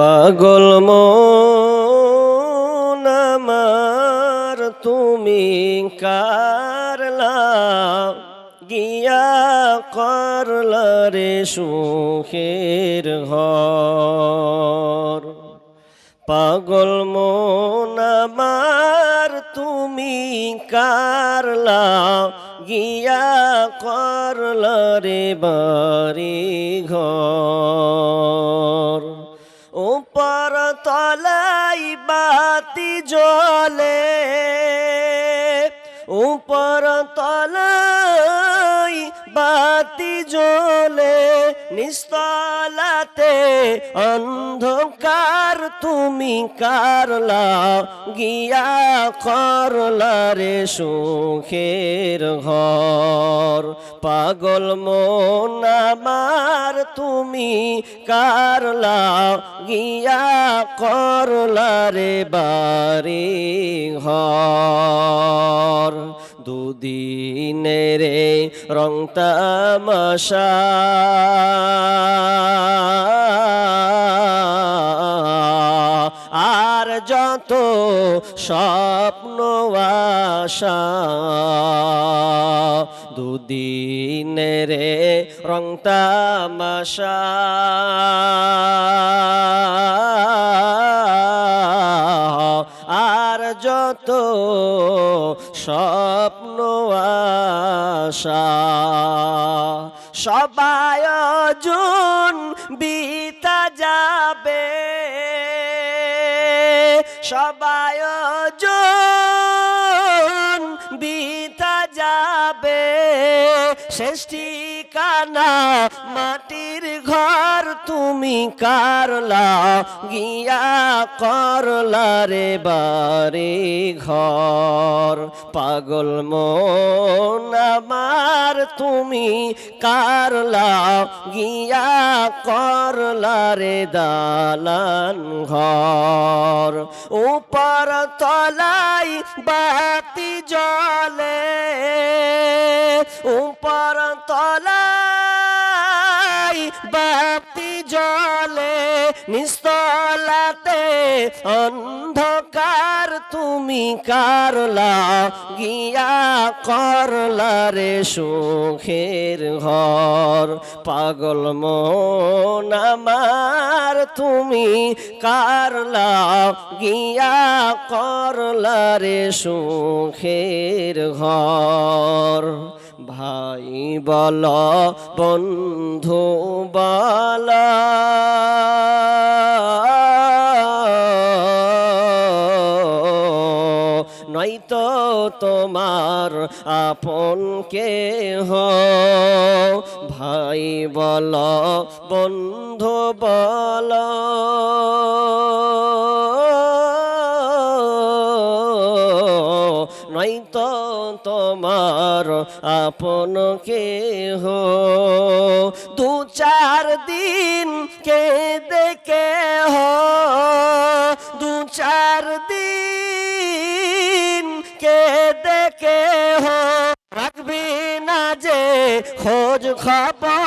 পাগল আমার, তুমি কারলা গিয়া করলা রে সুখের ঘর। পাগল আমার, তুমি কারলা গিয়া করলা রে বাড়ি ঘর। জ্বলে উপর তলাই বাতি জ্বলে নিস্তলাতে অন্ধকার তুমি কারলা, গিয়া করলা রে সুখের ঘর। পাগল মন আমার তুমি কারলা, গিয়া করলা রে বাড়ি ঘর। দুদিনের রং তামাশা আর যত স্বপ্ন আশা দুদিনের রং তামাশা যত স্বপ্ন আশা। সবাই জন বিতা যাবে। সবায় জন বিতা যাবে। শেষ ঠিকানা মাটির ঘর তুমি কারলা, গিয়া করলা রে বারে ঘর পাগল মন আমার তুমি কারলা, গিয়া করলা রে দালান ঘর। উপর তলাই বাতি জলে উপর তলাই বাতি জলে নিস্তলাতে অন্ধকার তুমি কারলা, গিয়া করলা রে সুখের ঘর। পাগল মন আমার, তুমি কারলা, গিয়া করলা রে সুখের ঘর। ভাই বল বন্ধু বল। নয়তো তোমার আপন কেহ। ভাই বল বন্ধু বল। নয়তো তোমার আপন কে হো দু চার দিন কে দেখে হো দু চার দিন কে দেখে হো রাখবি না যে খোঁজ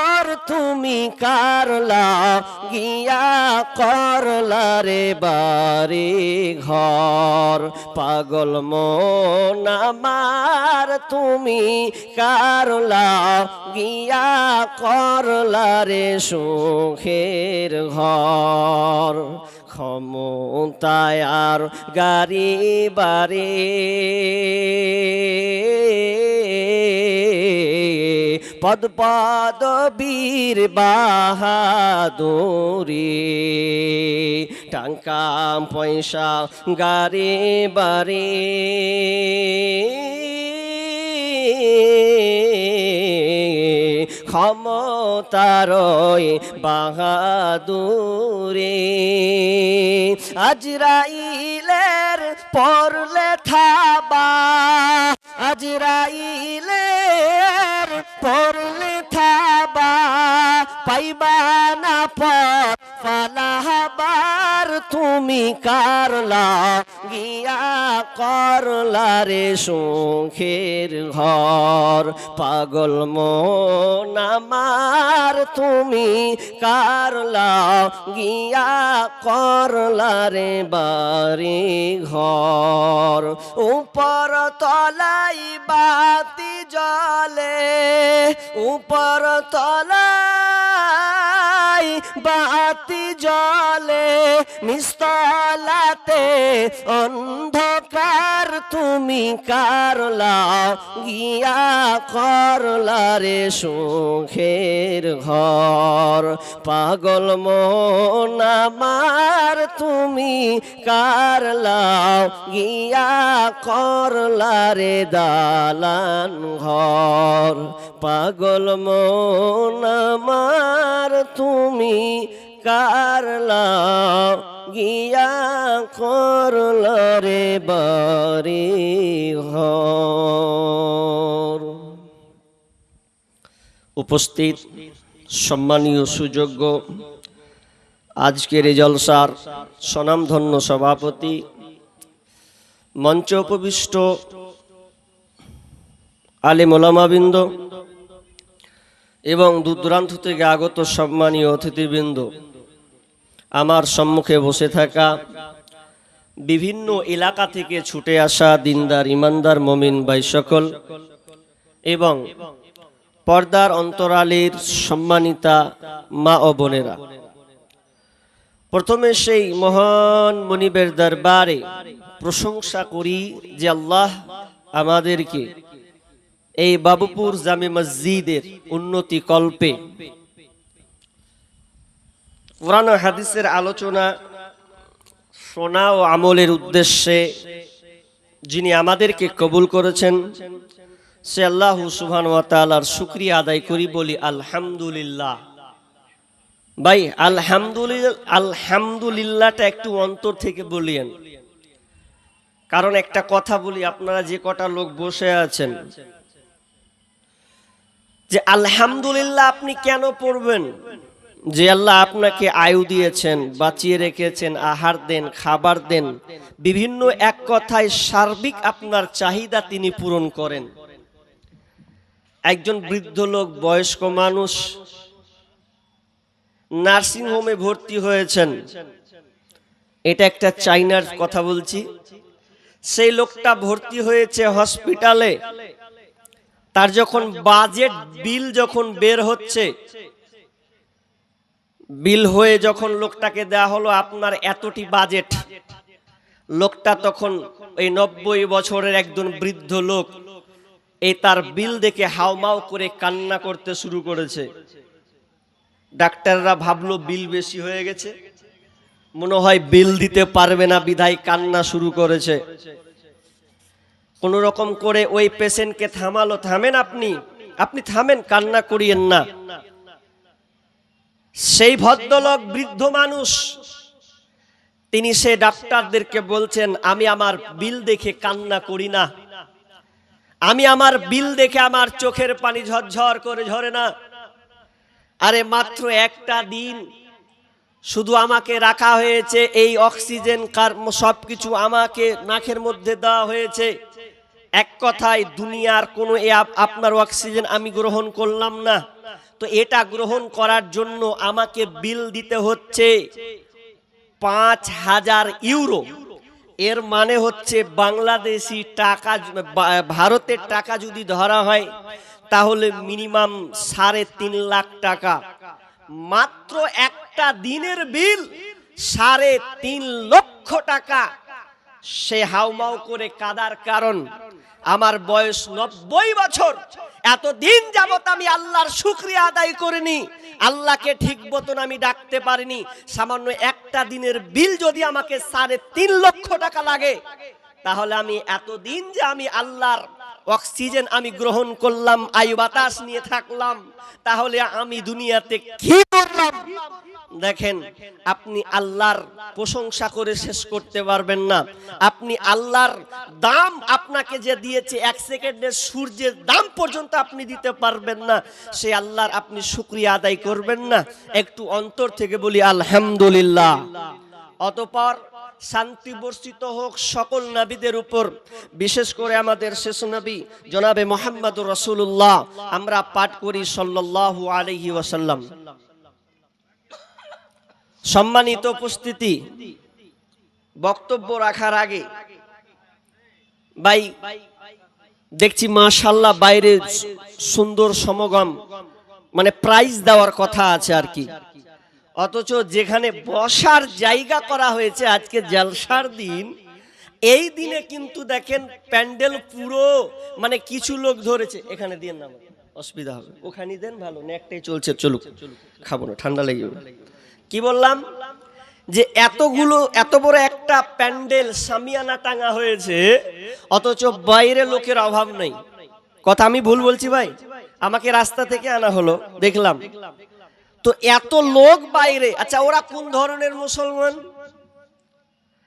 খবর তুমি কারলা, গিয়া করলা রে বাড়ি ঘর। পাগল মন আমার তুমি কারলা, গিয়া করলা রে সুখের ঘর। ক্ষমতায় আর গাড়ি বাড়ি। পদ পদ বীর বাহাদুরি। টাকা পয়সা গাড়ি বাড়ি ক্ষমতারয় বাহাদুরে। আজরাইলের পরলে থাবা আজরাইলের থাবা পাইবা না পথ ফালাহাবার কারলা, গিয়া করলা রে সুখের ঘর। পাগল মন আমার, তুমি কারলা, গিয়া করলা রে বাড়ি ঘর উপর তলাই বাতি জলে উপর তলাই বাতি জলে, নিস্তলাতে অন্ধকার তুমি কারলা গিয়া করলা রে সুখের ঘর। পাগল মন আমার তুমি কারলা গিয়া করলা রে দালান ঘর। পাগল মন আমার তুমি কারলা গিয়া করলা রে বাড়ি ঘর? উপস্থিত সম্মানীয় সুযোগ্য আজকের জলসার স্বনামধন্য সভাপতি, মঞ্চ উপবিষ্ট আলী মোলামাবৃন্দ এবং দূর দূরান্ত থেকে আগত সম্মানীয় অতিথিবৃন্দ, আমার সম্মুখে বসে থাকা বিভিন্ন এলাকা থেকে ছুটে আসা দিনদার, ইমানদার, মমিন ভাই সকল এবং পর্দার অন্তরালের সম্মানিতা মা ও বোনেরা। প্রথমে সেই মহান মনিবের দরবারে প্রশংসা করি যে আল্লাহ আমাদেরকে এই বাবুপুর জামে মসজিদের উন্নতি কল্পে। কোরআন হাদিসের আলোচনা, শোনা ও আমলের উদ্দেশ্যে যিনি আমাদেরকে কবুল করেছেন, সে আল্লাহ সুবহান ওয়া তাআলার শুকরিয়া আদায় করি, বলি আলহামদুলিল্লাহ। ভাই, আলহামদুলিল্লাহ, আলহামদুলিল্লাহটা একটু অন্তর থেকে বলিয়েন। কারণ একটা কথা বলি, আপনারা যে কটা লোক বসে আছেন যে আলহামদুলিল্লাহ আপনি কেন পড়বেন? যে আল্লাহ আপনাকে আয়ু দিয়েছেন, বাঁচিয়ে রেখেছেন, আহার দেন, খাবার দেন, বিভিন্ন এক কথায় সার্বিক আপনার চাহিদা তিনি পূরণ করেন। একজন বৃদ্ধ লোক, বয়স্ক মানুষ, নার্সিং হোমে ভর্তি হয়েছেন। এটা একটা চাইনার কথা বলছি। সেই লোকটা ভর্তি হয়েছে হসপিটালে। তার যখন বাজেট বিল যখন বের হচ্ছে, বিল হয়ে যখন লোকটাকে দেয়া হলো আপনার এতটি বাজেট, লোকটা তখন এই নব্বই বছরের একজন বৃদ্ধ লোক, এই তার বিল দেখে হাওমাও করে কান্না করতে শুরু করেছে। ডাক্তাররা ভাবলো বিল বেশি হয়ে গেছে, মনে হয় বিল দিতে পারবে না, বিধায় কান্না শুরু করেছে। কোন রকম করে ওই পেশেন্টকে থামালো, থামেন আপনি। আপনি থামেন, কান্না করিয়েন না। সেই ভদ্রলোক বৃদ্ধ মানুষ, তিনি সে ডাক্তারদেরকে বলছেন, আমি আমার বিল দেখে কান্না করি না। আমি আমার বিল দেখে আমার চোখের পানি ঝরঝর করে ঝরে না। আরে মাত্র একটা দিন শুধু আমাকে রাখা হয়েছে, এই অক্সিজেন সব কিছু আমাকে নাকের মধ্যে দেওয়া হয়েছে। এক কথায় দুনিয়ার কোনো আপনার অক্সিজেন আমি গ্রহণ করলাম না। তো এটা গ্রহণ করার জন্য আমাকে বিল দিতে হচ্ছে পাঁচ হাজার ইউরো। এর মানে হচ্ছে বাংলাদেশি টাকা ভারতের টাকা যদি ধরা হয়, তাহলে মিনিমাম সাড়ে তিন লাখ টাকা। মাত্র একটা দিনের বিল সাড়ে তিন লক্ষ টাকা। সে হাউমাউ করে কাদার কারণ। আমার বয়স নব্বই বছর। এতদিন যাবত আমি আল্লাহর শুক্রিয়া আদায় করিনি। আল্লাহকে ঠিক মতন আমি ডাকতে পারিনি। সামান্য একটা দিনের বিল যদি আমাকে সাড়ে তিন লক্ষ টাকা লাগে, তাহলে আমি এতদিন যে আমি আল্লাহর অক্সিজেন আমি গ্রহণ করলাম, আয়ু বাতাস নিয়ে থাকলাম, তাহলে আমি দুনিয়াতে কি করলাম? দেখেন, আপনি আল্লাহর প্রশংসা করে শেষ করতে পারবেন না। আপনি আল্লাহর দাম আপনাকে যে দিয়েছে, এক সেকেন্ডের সূর্যের দাম পর্যন্ত আপনি দিতে পারবেন না। সে আল্লাহর আপনি শুক্রিয়া আদায় করবেন না। একটু অন্তর থেকে বলি, আলহামদুলিল্লাহ। অতপর শান্তি বর্ষিত হোক সকল নাবীদের উপর, বিশেষ করে আমাদের শেষ নবী, জনাবে মোহাম্মদ রসুল্লাহ আমরা পাঠ করি সাল্লাল্লাহু আলাইহি ওয়াসাল্লাম। সম্মানিত উপস্থিতি, বক্তব্য রাখার আগে, ভাই, দেখছি মাশাল্লাহ বাইরে সুন্দর সমাগম মানে প্রাইজ দেওয়ার কথা আছে আর কি। অথচ যেখানে বসার জায়গা করা হয়েছে আজকে জলসার দিন, এই দিনে কিন্তু দেখেন প্যান্ডেল পুরো মানে কিছু লোক ধরেছে। এখানে দিয়ে না অসুবিধা হবে। ওখানে দেন, ভালো, নেকটাই চলছে, চলুক। খাব না, ঠান্ডা লেগে কি বললাম? যে এতগুলো, এত বড় একটা প্যান্ডেল সামিয়ানা টাঙা হয়েছে, অথচ বাইরে লোকের অভাব নেই। কথা আমি ভুল বলছি ভাই? আমাকে রাস্তা থেকে আনা হলো, দেখলাম। তো এত লোক বাইরে আচ্ছা ওরা কোন ধরনের মুসলমান?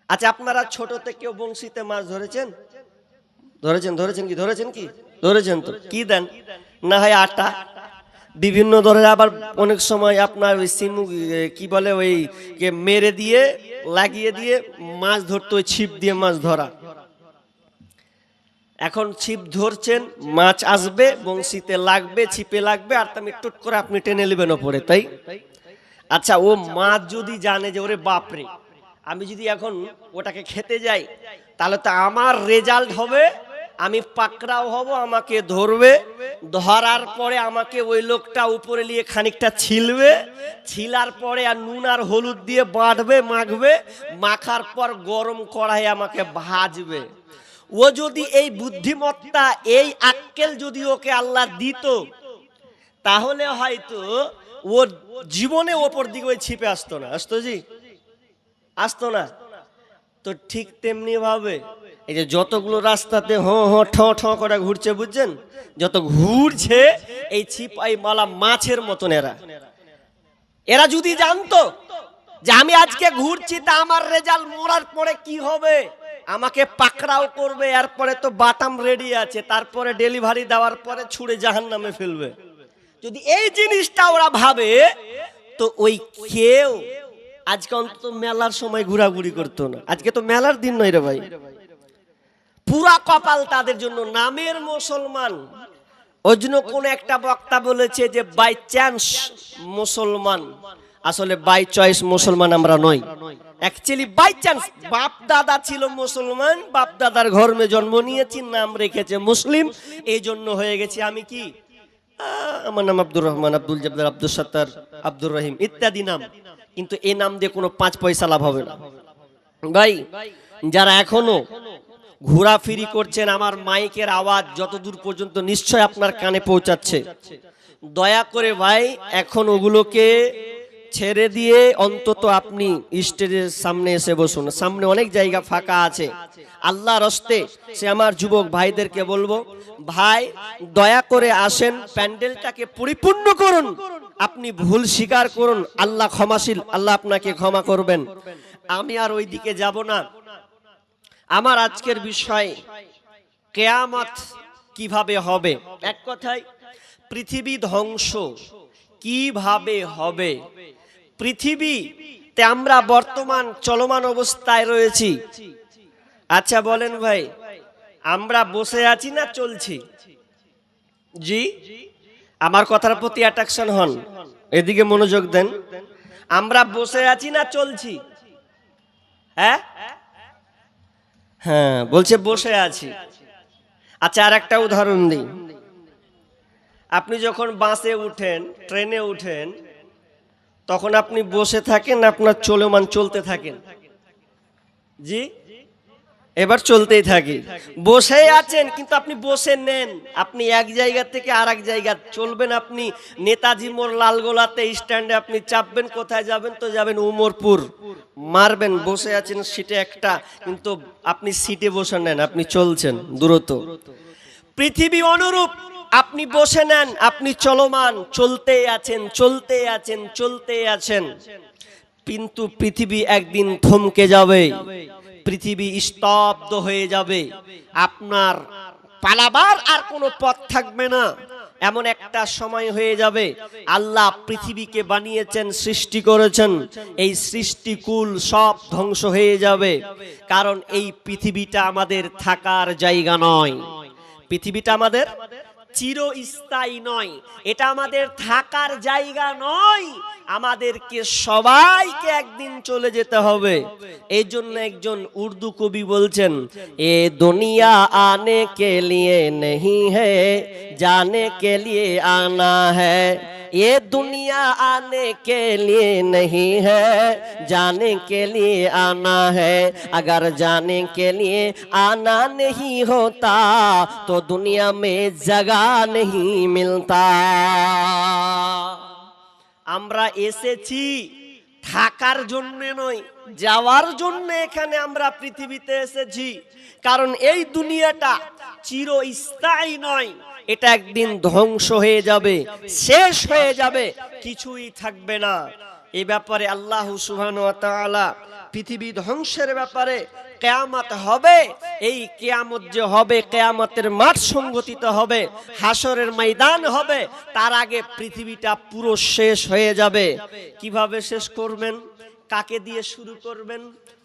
আচ্ছা আপনারা ছোট থেকেও বংশীতে মাছ ধরেছেন? ধরেছেন ধরেছেন কি ধরেছেন কি? ধরেছেন তো, কি দেন? না হয় আটা? বিভিন্ন ধরনের আবার অনেক সময় আপনার ওই সিমু, কি বলে ওই মেরে দিয়ে, লাগিয়ে দিয়ে মাছ ধরতে, ওই ছিপ দিয়ে মাছ ধরা। এখন ছিপ ধরছেন, মাছ আসবে, বংশীতে লাগবে, ছিপে লাগবে, আর তুমি টুট করে আপনি টেনে নেবেন ওপরে, তাই? আচ্ছা ও মাছ যদি জানে যে, ওরে বাপরে, আমি যদি এখন ওটাকে খেতে যাই, তাহলে তো আমার রেজাল্ট হবে আমি পাকড়াও হব, আমাকে ধরবে। ধরার পরে আমাকে ওই লোকটা উপরে নিয়ে খানিকটা ছিলবে। ছিলার পরে আর নুন আর হলুদ দিয়ে বাঁধবে, মাখবে। মাখার পর গরম কড়াই আমাকে ভাজবে। ও যদি এই বুদ্ধিমত্তা, এই আক্কেল যদি ওকে আল্লাহ দিত, তাহলে হয়তো ও জীবনে ওপর দিকে ওই ছিপে আসতো না। আসতো জি? আসতো না। তো ঠিক তেমনি ভাবে এই যে যতগুলো রাস্তাতে হ হ ঠ ঠ করে ঘুরছে, বুঝছেন? যত ঘুরছে, এই ছিপ এই মালা মাছের মতন এরা। এরা যদি জানতো যে আমি আজকে ঘুরছি, তা আমার রেজাল্ট মরার পরে কি হবে? আমাকে পাকড়াও করবে, এরপরে তো বাটাম রেডি আছে, তারপরে ডেলিভারি দেওয়ার পরে ছুড়ে জাহান নামে ফেলবে। যদি এই জিনিসটা ওরা ভাবে, তো ওই কেউ আজকে অন্তত মেলার সময় ঘোরাঘুরি করতো না। আজকে তো মেলার দিন নয় রে ভাই। পুরা কপাল তাদের জন্য। নামের মুসলমান। ওই জন্য কোন একটা বক্তা বলেছে যে, বাই চান্স মুসলমান। আসলে বাই চয়েস মুসলমান আমরা নই। অ্যাকচুয়ালি বাই চান্স বাপ দাদা ছিল মুসলমান, বাপ দাদার ঘর্মে জন্ম নিয়েছি, নাম রেখেছে মুসলিম। এই জন্য হয়ে গেছি আমি কি? আমার নাম আব্দুর রহমান, আব্দুল জব্দার আব্দুল সত্তার, আব্দুর রহিম ইত্যাদি নাম। কিন্তু এই নাম দিয়ে কোনো পাঁচ পয়সা লাভ হবে না। ভাই, যারা এখনও ঘোরাফিরি করছেন, আমার মাইকের আওয়াজ যতদূর পর্যন্ত নিশ্চয় আপনার কানে পৌঁছাচ্ছে। দয়া করে ভাই, এখন ওগুলোকে ছেড়ে দিয়ে অন্তত আপনি স্টেজের সামনে এসে বসুন। সামনে অনেক জায়গা ফাঁকা আছে। আল্লাহ রস্তে সে আমার যুবক ভাইদেরকে বলব, ভাই, দয়া করে আসেন, প্যান্ডেলটাকে পরিপূর্ণ করুন। আপনি ভুল স্বীকার করুন, আল্লাহ ক্ষমাশীল, আল্লাহ আপনাকে ক্ষমা করবেন। আমি আর ওই দিকে যাব না। আমার আজকের বিষয় কেয়ামত কীভাবে হবে? এক কথায়, পৃথিবী ধ্বংস কীভাবে হবে? পৃথিবীতে আমরা বর্তমান চলমান অবস্থায় রয়েছি। আচ্ছা বলেন ভাই, আমরা বসে আছি না চলছি? জি, আমার কথার প্রতি অ্যাট্রাকশন হন। এদিকে মনোযোগ দেন। আমরা বসে আছি না চলছি? হ্যাঁ? হ্যাঁ বলছে বসে আছি। আচ্ছা আর একটা উদাহরণ দিই। আপনি যখন বাসে উঠেন, ট্রেনে উঠেন, তখন আপনি বসে থাকেন, আপনার চলমান চলতে থাকেন। জি? এবার চলতেই থাকি। বসে আছেন, কিন্তু আপনি বসে নেন। আপনি এক জায়গা থেকে আর এক জায়গা চলবেন আপনি। নেতাজি মোড় লালগোলাতে স্ট্যান্ডে আপনি চাপবেন, কোথায় যাবেন তো যাবেন উমরপুর। মারবেন, বসে আছেন সিটে একটা, কিন্তু আপনি সিটে বসে নেন, আপনি চলছেন দ্রুত। পৃথিবী অনুরূপ, আপনি বসে নেন, আপনি চলমান, চলতেই আছেন চলতে আছেন চলতে আছেন। কিন্তু পৃথিবী একদিন থমকে যাবে। পৃথিবী স্তব্ধ হয়ে যাবে। আপনার পালাবার আর কোনো পথ থাকবে না। এমন একটা সময় হয়ে যাবে। আল্লাহ পৃথিবীকে বানিয়েছেন, সৃষ্টি করেছেন। এই সৃষ্টিকুল সব ধ্বংস হয়ে যাবে। কারণ এই পৃথিবীটা আমাদের থাকার জায়গা নয়। পৃথিবীটা আমাদের চিরস্থায়ী নয়। এটা আমাদের থাকার জায়গা নয়। আমাদেরকে সবাইকে একদিন চলে যেতে হবে এই জন্য একজন উর্দু কবি বলছেন এ দুনিয়া আনে কে লিয়ে नहीं है जाने के लिए आना है ये दुनिया आने के लिए नहीं है जाने के लिए आना है अगर जाने के लिए आना नहीं होता तो दुनिया में जगह नहीं मिलता আমরা এসেছি থাকার জন্য নয়, যাওয়ার জন্য এখানে আমরা পৃথিবীতে এসেছি। কারণ এই দুনিয়াটা চিরস্থায়ী নয়, এটা একদিন ধ্বংস হয়ে যাবে, শেষ হয়ে যাবে, কিছুই থাকবে না। এ ব্যাপারে আল্লাহ সুবহান ওয়া পৃথিবী ধ্বংসের ব্যাপারে কেয়ামত হবে, এই কেয়ামত যে হবে কেয়ামতের মাঠ সংগঠিত হবে হাসরের ময়দান হবে, তার আগে পৃথিবীটা পুরো শেষ হয়ে যাবে। কীভাবে শেষ করবেন? কাকে দিয়ে শুরু করবেন?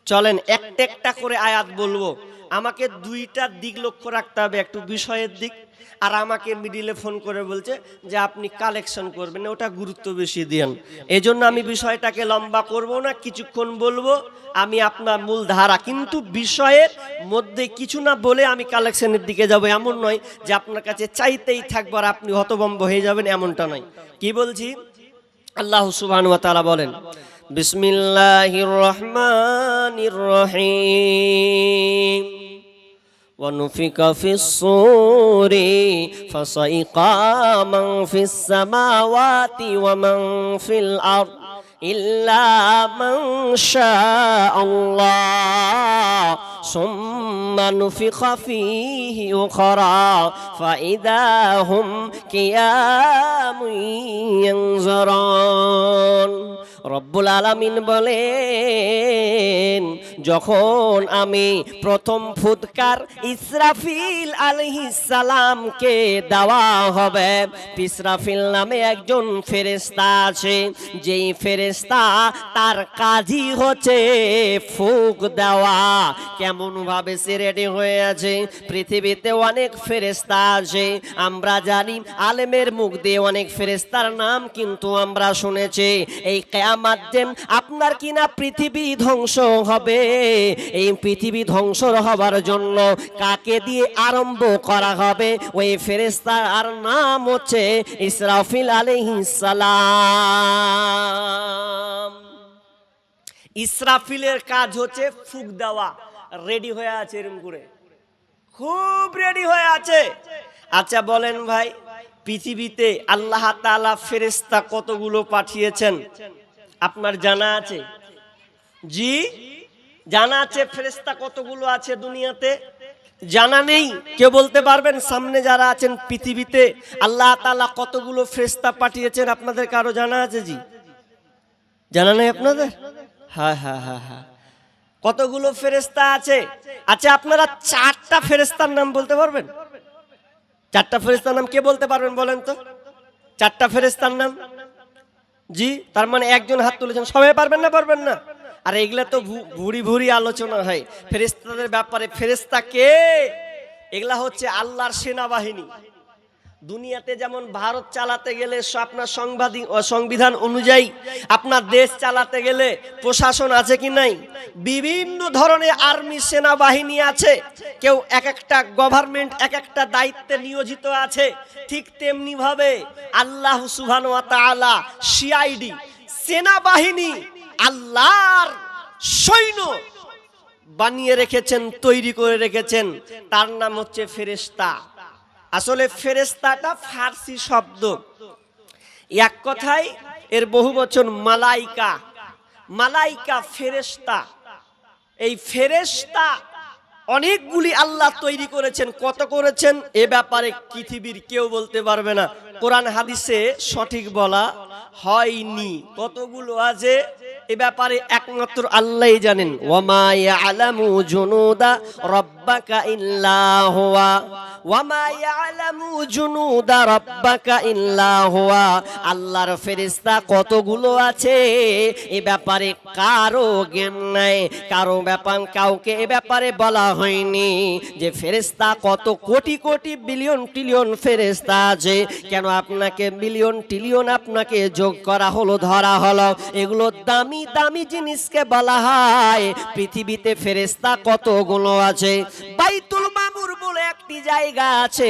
চলেন একটা একটা করে আয়াত বলব। আমাকে দুইটা দিক লক্ষ্য রাখতে হবে, একটু বিষয়ের দিক। আর আমাকে মিডিলে ফোন করে বলছে যে, আপনি কালেকশন করবেন, ওটা গুরুত্ব বেশি দিন। এই জন্য আমি বিষয়টাকে লম্বা করব না, কিছুক্ষণ বলব, আমি আপনার মূল ধারা। কিন্তু বিষয়ের মধ্যে কিছু না বলে আমি কালেকশনের দিকে যাব, এমন নয় যে আপনার কাছে চাইতেই থাকব আর আপনি হতবম্ব হয়ে যাবেন, এমনটা নয়। কি বলছি? আল্লাহ সুবহান ওয়া بسم الله الرحمن الرحيم ونفق في الصور فصيقا من في السماوات ومن في الأرض إلا من شاء الله ثم نفخ فيه أخرى فإذا هم كيام ينظرون রব্বুল আলামিন বলেন, যখন আমি প্রথম ফুৎকার ইসরাফিল আলাইহিস সালামকে দেওয়া হবে, ইসরাফিল নামে একজন ফেরেশতা আছে, যেই ফেরেশতা তার কাজই হচ্ছে ফুক দেওয়া। কেমন ভাবে সে রেডি হয়ে আছে? পৃথিবীতে অনেক ফেরেশতা আছে, আমরা জানি আলেমের মুখ দিয়ে অনেক ফেরেশতার নাম কিন্তু আমরা শুনেছি। এই কেয়ামাত দিন আপনার কিনা পৃথিবী ধ্বংস হবে। এই পৃথিবী ধ্বংস হবার জন্য কাকে দিয়ে আরম্ভ করা হবে? ওই ফেরেশতার নাম হচ্ছে ইসরাফিল সালাম। ইসরাফিলের কাজ হচ্ছে ফুক দেওয়া। রেডি হয়ে আছে এরম করে? খুব রেডি হয়ে আছে। আচ্ছা বলেন ভাই, পৃথিবীতে আল্লাহ তাআলা ফেরেশতা কতগুলো পাঠিয়েছেন? আপনার জানা আছে? জি, জানা আছে, ফেরেশতা কতগুলো আছে দুনিয়াতে? জানা নেই কে বলতে পারবেন? সামনে যারা আছেন পৃথিবীতে, আল্লাহ তালা কতগুলো ফেরেশতা পাঠিয়েছেন আপনাদের কারও জানা আছে জি? জানা নেই আপনাদের? হ্যাঁ হ্যাঁ হ্যাঁ হ্যাঁ। কতগুলো ফেরেস্তা আছে? আচ্ছা আপনারা চারটা ফেরেস্তার নাম বলতে পারবেন? চারটা ফেরেস্তার নাম কে বলতে পারবেন বলেন তো? চারটা ফেরেস্তার নাম? জি, তার মানে একজন হাত তুলেছেন। সবাই পারবেন না পারবেন না? আর এগুলা তো ভুরি ভুরি আলোচনা হয়। ফেরেস্তাদের ব্যাপারে ফেরেস্তা কে? এগুলা হচ্ছে আল্লাহর সেনাবাহিনী। দুনিয়াতে যেমন ভারত চালাতে গেলে আপনার সংবাদিক সংবিধান অনুযায়ী আপনার দেশ চালাতে গেলে প্রশাসন আছে কি নাই? বিভিন্ন ধরনের আর্মি সেনাবাহিনী আছে। কেউ এক একটা গভর্নমেন্ট এক একটা দায়িত্বে নিয়োজিত আছে। ঠিক তেমনি ভাবে আল্লাহ সুবহান ওয়া তাআলা সিআইডি সেনাবাহিনী আল্লাহর সৈন্য বানিয়ে রেখেছেন, তৈরি করে রেখেছেন। তার নাম হচ্ছে ফেরেশতা। আসলে ফেরেস্তাটা ফার্সি শব্দ। এক কথায়, এর বহু বচন মালাইকা। মালাইকা ফেরেস্তা এই ফেরেস্তা অনেকগুলি আল্লাহ তৈরি করেছেন। কত করেছেন? এ ব্যাপারে পৃথিবীর কেউ বলতে পারবে না। কোরআন হাদিসে সঠিক বলা হয়নি। কতগুলো আছে? এ ব্যাপারে একমাত্র আল্লাহই জানেন। ওয়ামা ইয়ালামু জুনুদা রাব্বাকা ইল্লা হুয়া। ওয়ামা ইয়ালামু জুনুদা রাব্বাকা ইল্লা হুয়া। আল্লাহর ফেরেশতা কতগুলো আছে? এ ব্যাপারে কারও জ্ঞান নাই, কারও ব্যাপার কাউকে এ ব্যাপারে বলা হয়নি যে ফেরেশতা কত কোটি কোটি বিলিয়ন ট্রিলিয়ন ফেরেশতা আছে। কেন আপনাকে বিলিয়ন ট্রিলিয়ন আপনাকে যোগ করা হলো, ধরা হলো? এগুলো দামি দামি দামি জিনিসকে বলা হয়। পৃথিবীতে ফেরেশতা কতগুলো আছে? বাইতুল মামুর বলে একটি জায়গা আছে।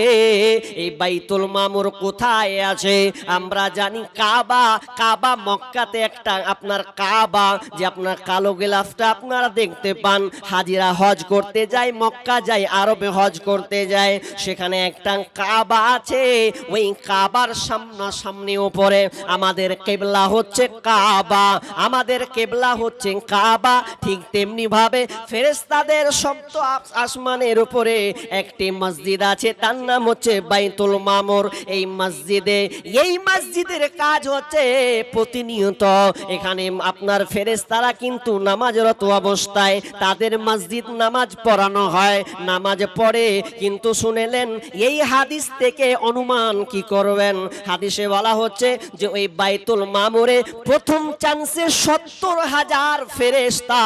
এই বাইতুল মামুর কোথায় আছে? আমরা জানি কাবা। কাবা মক্কাতে একটা আপনার কাবা, যে আপনার কালো গেলাফটা আপনারা দেখতে পান। হাজিরা হজ করতে যায়, মক্কা যায়, আরবে হজ করতে যায়। সেখানে একটা কাবা আছে। ওই কাবার সামনা সামনে উপরে আমাদের কেবলা হচ্ছে কাবা। আমাদের কেবলা হচ্ছে কাবা, ঠিক তেমনি ভাবে ফেরেস্তাদের সপ্ত আসমানের উপরে একটি মসজিদ আছে, তার নাম হচ্ছে বাইতুল মামুর। এই মসজিদে, এই মসজিদের কাজ হচ্ছে প্রতিনিয়ত এখানে আপনার ফেরেস্তারা কিন্তু নামাজরত অবস্থায় তাদের মসজিদ নামাজ পড়ানো হয়, নামাজ পড়ে কিন্তু শুনেলেন, এই হাদিস থেকে অনুমান কি করবেন? হাদিসে বলা হচ্ছে যে ওই বাইতুল মামুরে প্রথম চান্সে সত্তর হাজার ফেরেস্তা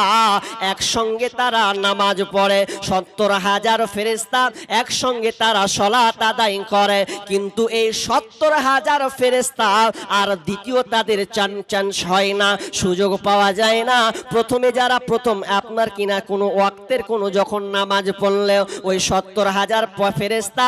একসঙ্গে তারা নামাজ পড়ে। সত্তর হাজার ফেরেস্তা একসঙ্গে তারা সলাত আদায় করে। কিন্তু এই সত্তর হাজার ফেরেস্তা আর দ্বিতীয় তাদের চান চান্স হয় না, সুযোগ পাওয়া যায় না। প্রথমে যারা প্রথম, আপনার কিনা কোনো ওয়াক্তের কোনো যখন নামাজ পড়লেও ওই সত্তর হাজার ফেরেস্তা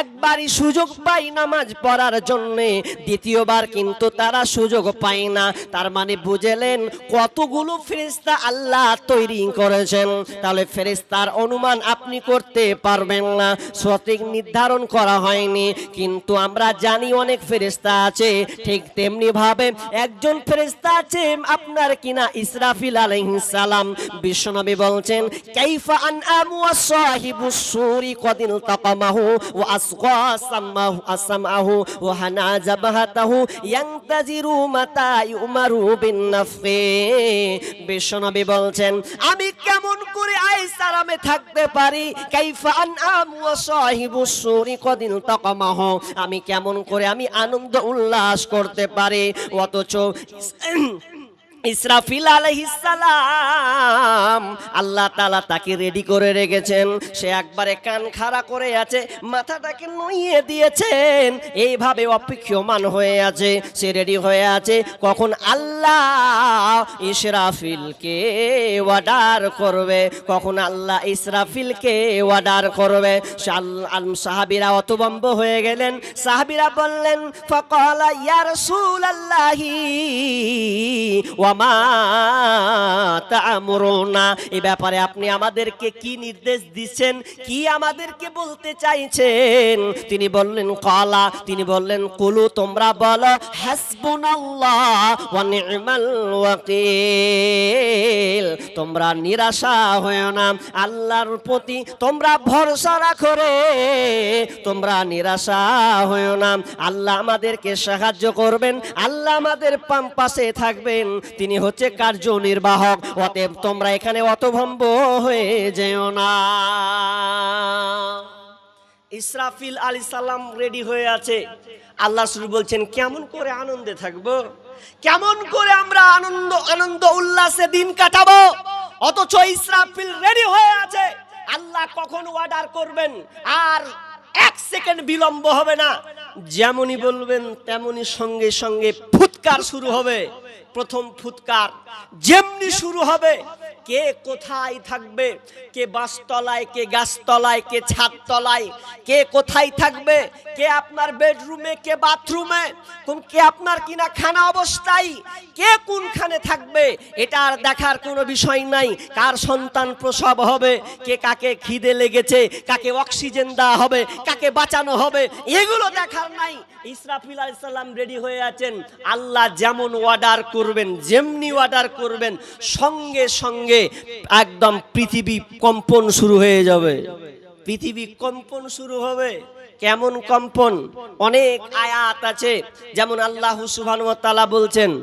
একবারই সুযোগ পাই নামাজ পড়ার জন্যে, দ্বিতীয়বার কিন্তু তারা সুযোগ পায় না। তার মানে বুঝেলেন কতগুলো ফেরেস্তা আল্লাহ তৈরি করেছেন? তাহলে ফেরেস্তার অনুমান আপনি করতে পারবেন না। সঠিক নির্ধারণ করা হয়নি, কিন্তু আমরা জানি অনেক ফেরেস্তা আছে। ঠিক তেমনি ভাবে একজন ফেরেস্তা আছে আপনার কিনা ইসরাফিল আলাইহিস সালাম। বিশ্বনবী বলছেন, কাইফা আন সামাহু আসামাহু ওয়া হানা জাবাহাতাহু ইয়ান্তাজিরু মাতা ইউমারু বিন বিশ্বনবী বলছেন, আমি কেমন করে আইসারামে থাকতে পারি? কাইফা আন আমু সাহিবু সুরি, কদিন আমি কেমন করে আমি আনন্দ উল্লাস করতে পারি? অথচ ইসরাফিল আলাইহিসসালাম আল্লাহ তাআলা তাকে রেডি করে রেখেছেন। সে একবারে কান খাড়া করে আছে, মাথাটাকে নুইয়ে দিয়েছেন। এইভাবে অপেক্ষমান হয়ে আছে, সে রেডি হয়ে আছে। কখন আল্লাহ ইসরাফিলকে অর্ডার করবে, কখন আল্লাহ ইসরাফিলকে অর্ডার করবে। সাহাবিরা অতবম্ব হয়ে গেলেন। সাহাবীরা বললেন, ফকলা ইয়া রাসূলাল্লাহি ওয়ামা তা'মুরুনা এই ব্যাপারে আপনি আমাদেরকে কি নির্দেশ দিচ্ছেন, কি আমাদেরকে বলতে চাইছেন? তিনি বললেন, কলা। তিনি বললেন, কুলু, তোমরা বলো, হাসবুনাল্লাহ ওয়া নি'মাল ওয়াকিল। তোমরা নিরাশা হয় না, আল্লাহর প্রতি তোমরা ভরসা রাখো রে। তোমরা নিরাশা হয় না, আল্লাহ আমাদেরকে সাহায্য করবেন, আল্লাহ আমাদের পাম পাশে থাকবেন। তিনি হচ্ছে কার্যনির্বাহক। অতএব তোমরা এখানে অতভম্ব হয়ে যেও না। ইসরাফিল আলী সাল্লাম রেডি হয়ে আছে। আল্লাহ শুরু বলছেন, কেমন করে আনন্দে থাকব? কেমন করে আমরা আনন্দ আনন্দ, উল্লাসে দিন কাটাবো? অথচ ইসরাফিল রেডি হয়ে আছে। আল্লাহ কখন অর্ডার করবেন? আর এক সেকেন্ড বিলম্ব হবে না। যেমনই বলবেন তেমনি সঙ্গে সঙ্গে ফুৎকার শুরু হবে। প্রথম ফুৎকার। যেমনি শুরু হবে, কে কোথায় থাকবে, কে বাসতলায়, কে গাছতলায়, কে ছাদতলায়, কে কোথায় থাকবে, কে আপনার বেডরুমে, কে বাথরুমে, কোন কে আপনার কিনা খানা অবস্থায়, কে কোনখানে থাকবে, এটা আর দেখার কোনো বিষয় নাই। কার সন্তান প্রসব হবে, কে কাকে খিদে লেগেছে, কাকে অক্সিজেন দেওয়া হবে, কাকে বাঁচানো হবে, এগুলো দেখার নাই। ইসরাফিল আলাইসাল্লাম রেডি হয়ে আছেন। আল্লাহ যেমন অর্ডার করবেন, যেমনি অর্ডার করবেন, সঙ্গে সঙ্গে একদম পৃথিবী কম্পন শুরু হয়ে যাবে। পৃথিবী কম্পন শুরু হবে। কেমন কম্পন? অনেক আয়াত আছে। যেমন আল্লাহ সুবহান বলছেন